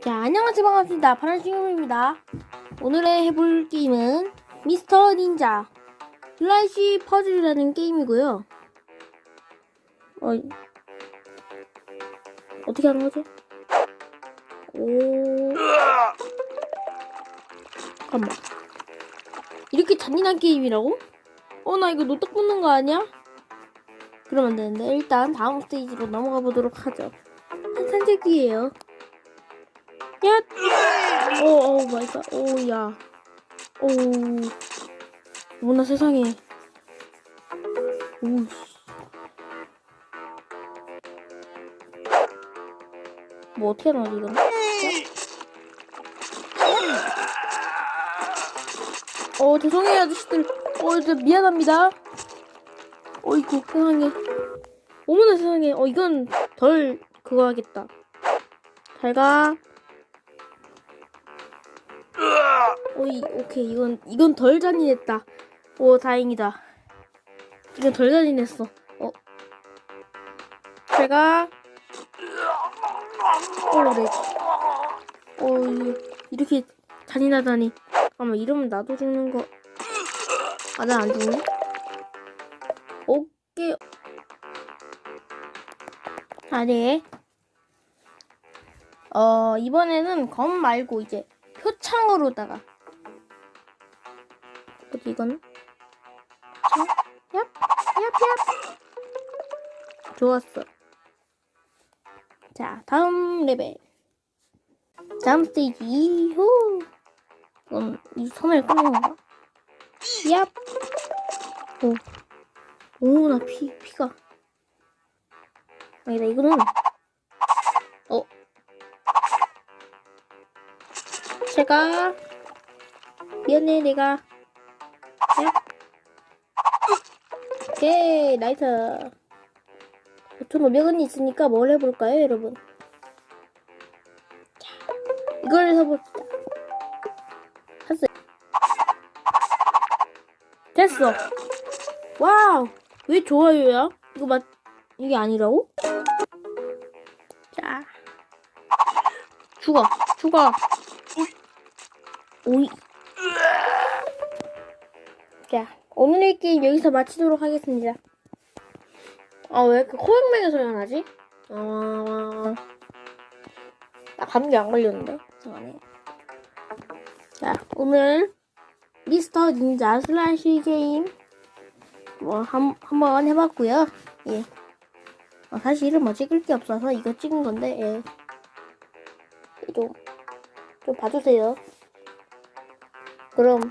자, 안녕하세요. 반갑습니다. 파란신금입니다. 오늘의 해볼 게임은 미스터 닌자 플라이시 퍼즐이라는 게임이고요. 어, 어떻게 하는 거죠? 오, 잠깐만. 이렇게 잔인한 게임이라고? 어, 나 이거 노딱 붙는 거 아니야? 그러면 안 되는데 일단 다음 스테이지로 넘어가 보도록 하죠. 산책기예요. 야! 오, 오 마이 갓. 오, 야. 오. 어머나 세상에. 오, 씨. 뭐 어떻게 나가지, 이거는? 어, 죄송해요, 아저씨들. 어, 저 미안합니다. 어이구, 세상에. 어머나 세상에. 어, 이건 덜 그거 하겠다. 잘 가. 오이, 오케이. 이건, 이건 덜 잔인했다. 오, 다행이다. 이건 덜 잔인했어. 어. 잘 가. 오, 이렇게 잔인하다니. 잠깐만, 이러면 나도 죽는 거. 아, 난안 죽네? 오케이. 아, 네. 어, 이번에는 검 말고 이제 표 창으로다가. 어디 이거는? 자, 얍, 얍, 얍. 좋았어. 자, 다음 레벨. 다음 스테이지 2호. 이건 이 섬을 끄는 건가? 얍. 오. 오, 나 피, 피가. 아니다, 이거는. 제가. 미안해, 내가. 야. 오케이, 나이스. 5,500원이 있으니까 뭘 해볼까요, 여러분? 자, 이걸 해봅시다. 했어요. 됐어. 와우. 왜 좋아요야? 이거 맞, 이게 아니라고? 자. 죽어. 죽어. 오이. 자, 오늘의 게임 여기서 마치도록 하겠습니다. 아, 왜 이렇게 코맹맹이 소리가 나지? 어... 나 감기 안 걸렸는데? 이상하네. 자, 오늘 미스터 닌자 슬래시 게임 뭐 한, 한번 해봤고요. 예. 어, 사실은 뭐 찍을 게 없어서 이거 찍은 건데, 예. 좀, 좀 봐주세요. 그럼